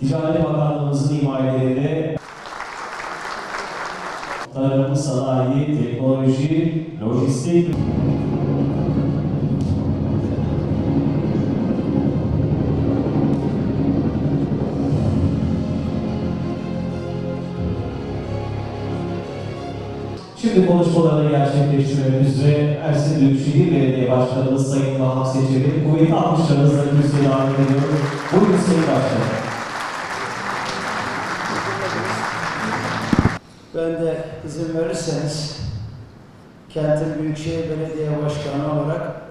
Ticaret Bakanlığımızın himayelerinde tarım, sanayi, teknoloji, lojistik Şimdi konuşmalarını gerçekleştirmek üzere Ersin Büyükşehir Belediye Başkanımız Sayın Vahap Seçer'i kuvvetli alkışlarınızla kürsüye davet ediyorum. Buyurun Sayın Başkanım. Ben de izin verirseniz kentin Büyükşehir Belediye Başkanı olarak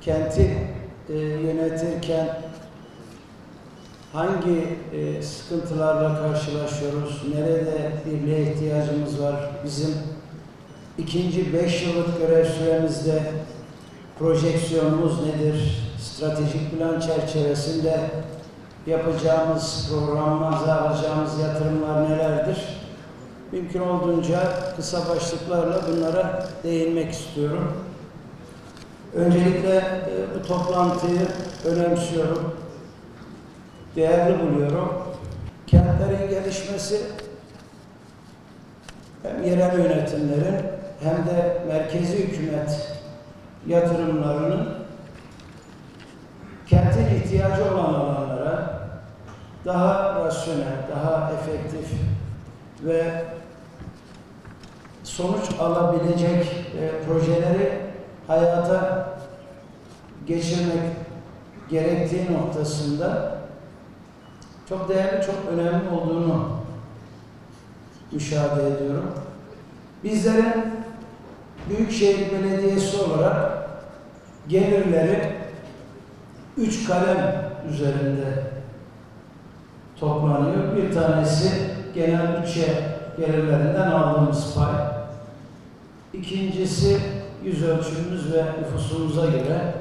kenti e, yönetirken hangi e, sıkıntılarla karşılaşıyoruz, nerede birliğe ihtiyacımız var, bizim ikinci beş yıllık görev süremizde projeksiyonumuz nedir, stratejik plan çerçevesinde yapacağımız programımıza alacağımız yatırımlar nelerdir? Mümkün olduğunca kısa başlıklarla bunlara değinmek istiyorum. Öncelikle e, bu toplantıyı önemsiyorum, değerli buluyorum. Kentlerin gelişmesi hem yerel yönetimlerin hem de merkezi hükümet yatırımlarının kentin ihtiyacı olan alanlara daha rasyonel, daha efektif ve sonuç alabilecek e, projeleri hayata geçirmek gerektiği noktasında çok değerli, çok önemli olduğunu müşahede ediyorum. Bizlerin Büyükşehir Belediyesi olarak gelirleri üç kalem üzerinde toplanıyor. Bir tanesi genel bütçe gelirlerinden aldığımız pay. İkincisi yüz ölçümümüz ve nüfusumuza göre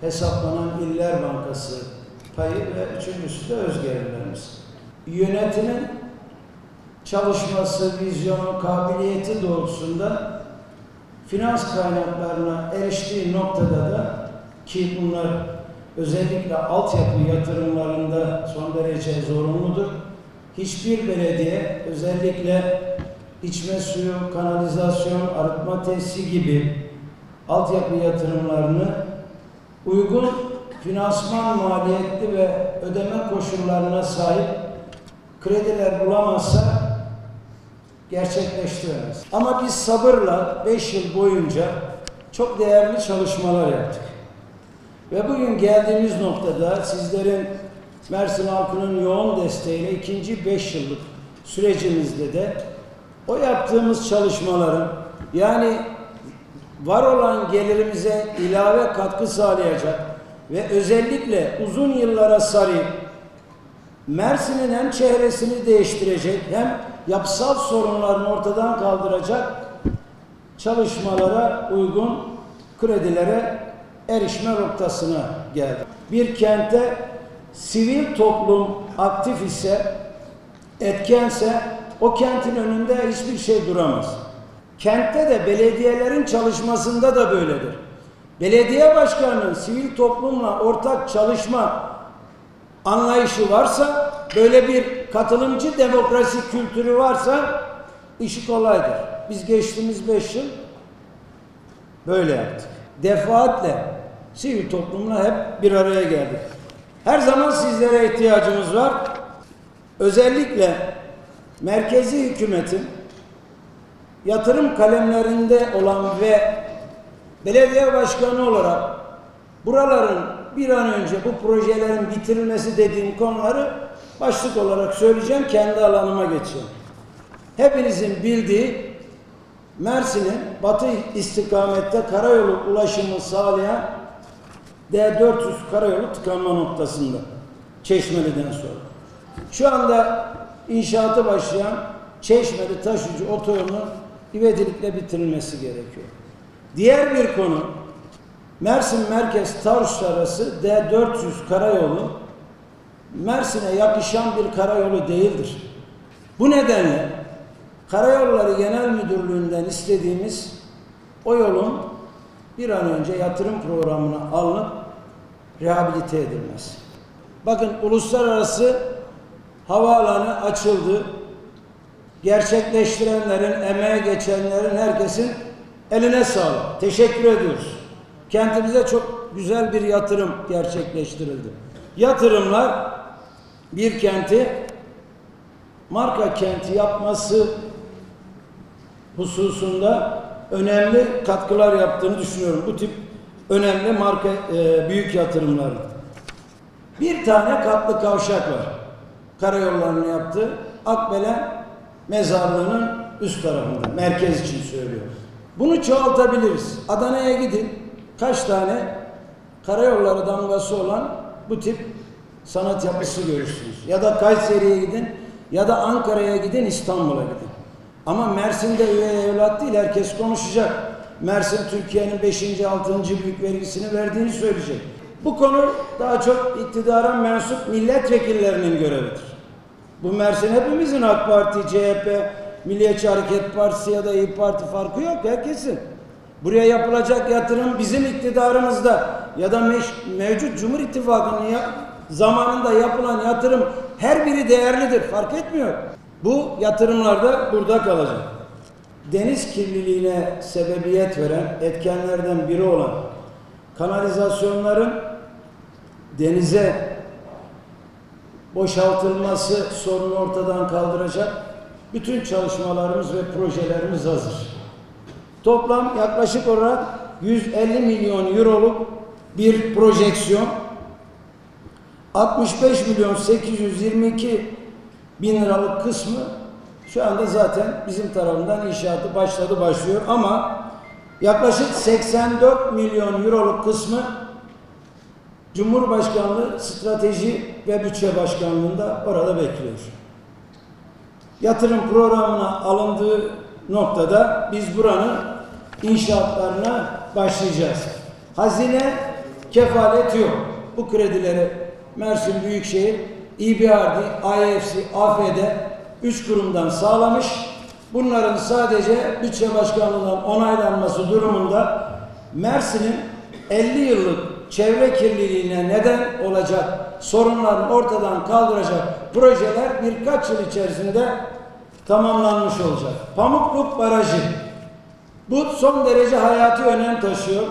hesaplanan İller Bankası payı ve üçüncüsü de öz gelirlerimiz. Yönetimin çalışması, vizyonu, kabiliyeti doğrultusunda finans kaynaklarına eriştiği noktada da ki bunlar özellikle altyapı yatırımlarında son derece zorunludur. Hiçbir belediye özellikle içme suyu, kanalizasyon, arıtma tesisi gibi altyapı yatırımlarını uygun finansman maliyetli ve ödeme koşullarına sahip krediler bulamazsa gerçekleştiremez. Ama biz sabırla 5 yıl boyunca çok değerli çalışmalar yaptık. Ve bugün geldiğimiz noktada sizlerin Mersin halkının yoğun desteğiyle ikinci beş yıllık sürecimizde de o yaptığımız çalışmaların yani var olan gelirimize ilave katkı sağlayacak ve özellikle uzun yıllara sarayıp Mersin'in hem çehresini değiştirecek hem yapısal sorunlarını ortadan kaldıracak çalışmalara uygun kredilere erişme noktasına geldi. Bir kente sivil toplum aktif ise, etkense o kentin önünde hiçbir şey duramaz. Kentte de belediyelerin çalışmasında da böyledir. Belediye başkanının sivil toplumla ortak çalışma anlayışı varsa, böyle bir katılımcı demokrasi kültürü varsa işi kolaydır. Biz geçtiğimiz beş yıl böyle yaptık. Defaatle sivil toplumla hep bir araya geldik. Her zaman sizlere ihtiyacımız var. Özellikle merkezi hükümetin yatırım kalemlerinde olan ve belediye başkanı olarak buraların bir an önce bu projelerin bitirilmesi dediğim konuları başlık olarak söyleyeceğim. Kendi alanıma geçeceğim. Hepinizin bildiği Mersin'in batı istikamette karayolu ulaşımı sağlayan D400 karayolu tıkanma noktasında. Çeşmeli'den sonra. Şu anda inşaatı başlayan Çeşmeli Taşucu otoyolunun ivedilikle bitirilmesi gerekiyor. Diğer bir konu Mersin Merkez Tarsus arası D400 karayolu Mersin'e yakışan bir karayolu değildir. Bu nedenle Karayolları Genel Müdürlüğü'nden istediğimiz o yolun bir an önce yatırım programına alınıp rehabilite edilmesi. Bakın uluslararası havaalanı açıldı. Gerçekleştirenlerin, emeğe geçenlerin, herkesin eline sağlık. Teşekkür ediyoruz. Kentimize çok güzel bir yatırım gerçekleştirildi. Yatırımlar bir kenti marka kenti yapması hususunda önemli katkılar yaptığını düşünüyorum. Bu tip önemli marka e, büyük yatırımların. Bir tane katlı kavşak var. Karayollarını yaptı. Akbelen mezarlığının üst tarafında. Merkez için söylüyorum. Bunu çoğaltabiliriz. Adana'ya gidin. Kaç tane karayolları damgası olan bu tip sanat yapısı görürsünüz. Ya da Kayseri'ye gidin ya da Ankara'ya gidin, İstanbul'a gidin. Ama Mersin'de üvey evlat değil, herkes konuşacak. Mersin Türkiye'nin 5. 6. büyük vergisini verdiğini söyleyecek. Bu konu daha çok iktidara mensup milletvekillerinin görevidir. Bu Mersin hepimizin AK Parti, CHP, Milliyetçi Hareket Partisi ya da İYİ Parti farkı yok herkesin. Buraya yapılacak yatırım bizim iktidarımızda ya da mevcut Cumhur İttifakı'nın ya- zamanında yapılan yatırım her biri değerlidir fark etmiyor. Bu yatırımlar da burada kalacak. Deniz kirliliğine sebebiyet veren etkenlerden biri olan kanalizasyonların denize boşaltılması sorunu ortadan kaldıracak bütün çalışmalarımız ve projelerimiz hazır. Toplam yaklaşık olarak 150 milyon euroluk bir projeksiyon 65 milyon 822 bin liralık kısmı şu anda zaten bizim tarafından inşaatı başladı başlıyor ama yaklaşık 84 milyon euroluk kısmı Cumhurbaşkanlığı Strateji ve Bütçe Başkanlığı'nda orada bekliyor. Yatırım programına alındığı noktada biz buranın inşaatlarına başlayacağız. Hazine kefalet yok. Bu kredileri Mersin Büyükşehir, İBRD, IFC, AFD 3 kurumdan sağlamış. Bunların sadece bütçe başkanlığından onaylanması durumunda Mersin'in 50 yıllık çevre kirliliğine neden olacak sorunların ortadan kaldıracak projeler birkaç yıl içerisinde tamamlanmış olacak. Pamukluk Barajı bu son derece hayati önem taşıyor.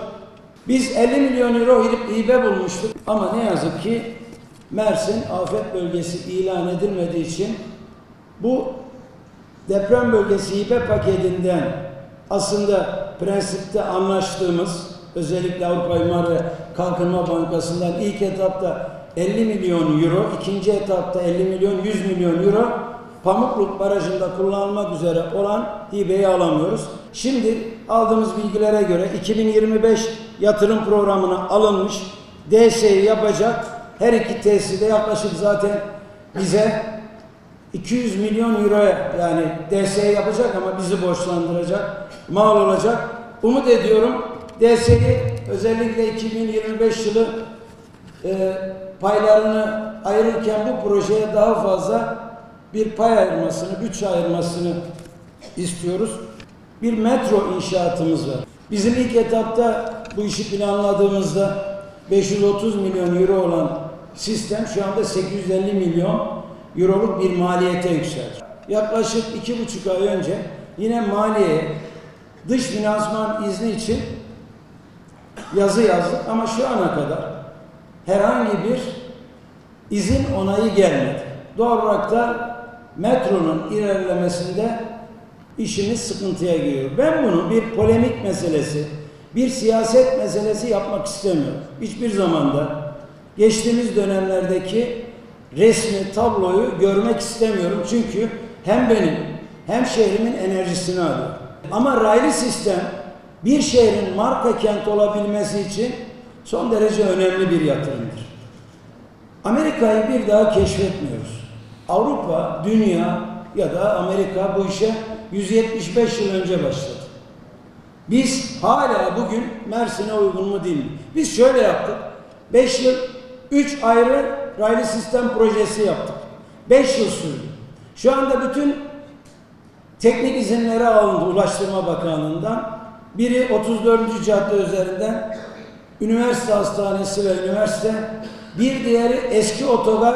Biz 50 milyon euro hibe bulmuştuk ama ne yazık ki Mersin afet bölgesi ilan edilmediği için bu deprem bölgesi hibe paketinden aslında prensipte anlaştığımız özellikle Avrupa İmar ve Kalkınma Bankası'ndan ilk etapta 50 milyon euro, ikinci etapta 50 milyon 100 milyon euro Pamukluk Barajı'nda kullanılmak üzere olan hibeyi alamıyoruz. Şimdi aldığımız bilgilere göre 2025 yatırım programına alınmış DS'yi yapacak her iki tesiste yaklaşık zaten bize 200 milyon euroya yani DS'yi yapacak ama bizi borçlandıracak, mal olacak. Umut ediyorum DS'yi özellikle 2025 yılı e, paylarını ayırırken bu projeye daha fazla bir pay ayırmasını, bütçe ayırmasını istiyoruz. Bir metro inşaatımız var. Bizim ilk etapta bu işi planladığımızda 530 milyon euro olan sistem şu anda 850 milyon euroluk bir maliyete yükseldi. Yaklaşık iki buçuk ay önce yine maliyeye dış finansman izni için yazı yazdık ama şu ana kadar herhangi bir izin onayı gelmedi. Doğal olarak da metronun ilerlemesinde işimiz sıkıntıya giriyor. Ben bunu bir polemik meselesi, bir siyaset meselesi yapmak istemiyorum. Hiçbir zamanda geçtiğimiz dönemlerdeki resmi tabloyu görmek istemiyorum. Çünkü hem benim hem şehrimin enerjisini alıyor. Ama raylı sistem bir şehrin marka kent olabilmesi için son derece önemli bir yatırımdır. Amerika'yı bir daha keşfetmiyoruz. Avrupa, dünya ya da Amerika bu işe 175 yıl önce başladı. Biz hala bugün Mersin'e uygun mu değil mi? Biz şöyle yaptık. 5 yıl 3 ayrı raylı sistem projesi yaptık. 5 yıl sürdü. Şu anda bütün teknik izinleri alındı Ulaştırma Bakanlığı'ndan. Biri 34. cadde üzerinden üniversite hastanesi ve üniversite Bir diğeri eski otogar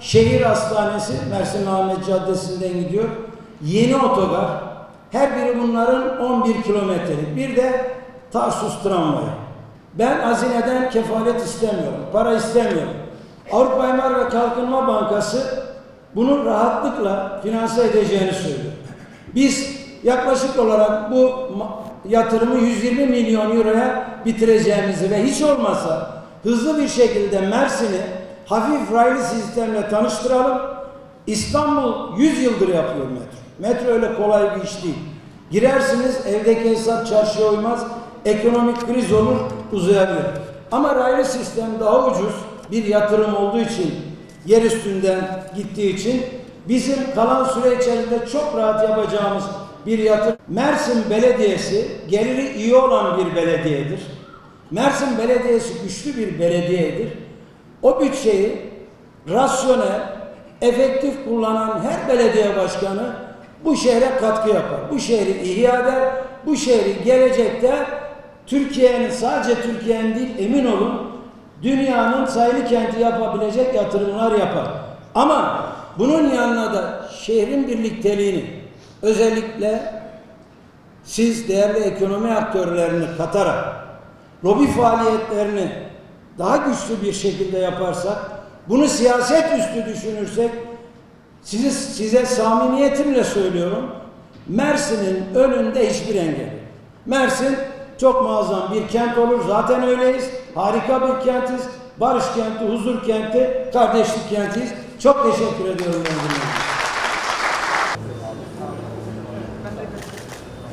şehir hastanesi Mersin Ahmet Caddesi'nden gidiyor. Yeni otogar. Her biri bunların 11 kilometrelik. Bir de Tarsus tramvayı. Ben hazineden kefalet istemiyorum. Para istemiyorum. Avrupa İmar ve Kalkınma Bankası bunu rahatlıkla finanse edeceğini söylüyor. Biz yaklaşık olarak bu yatırımı 120 milyon euroya bitireceğimizi ve hiç olmazsa hızlı bir şekilde Mersin'i hafif raylı sistemle tanıştıralım. İstanbul 100 yıldır yapıyor metro. Metro öyle kolay bir iş değil. Girersiniz evdeki hesap çarşıya uymaz. Ekonomik kriz olur uzayabilir. Ama raylı sistem daha ucuz bir yatırım olduğu için yer üstünden gittiği için bizim kalan süre içerisinde çok rahat yapacağımız bir yatırım. Mersin Belediyesi geliri iyi olan bir belediyedir. Mersin Belediyesi güçlü bir belediyedir. O bütçeyi rasyonel, efektif kullanan her belediye başkanı bu şehre katkı yapar. Bu şehri ihya eder. Bu şehri gelecekte Türkiye'nin sadece Türkiye'nin değil emin olun dünyanın sayılı kenti yapabilecek yatırımlar yapar. Ama bunun yanına da şehrin birlikteliğini özellikle siz değerli ekonomi aktörlerini katarak lobi faaliyetlerini daha güçlü bir şekilde yaparsak, bunu siyaset üstü düşünürsek, sizi, size samimiyetimle söylüyorum, Mersin'in önünde hiçbir engel. Mersin çok muazzam bir kent olur, zaten öyleyiz. Harika bir kentiz, barış kenti, huzur kenti, kardeşlik kentiyiz. Çok teşekkür ediyorum. ben dinlediğiniz için.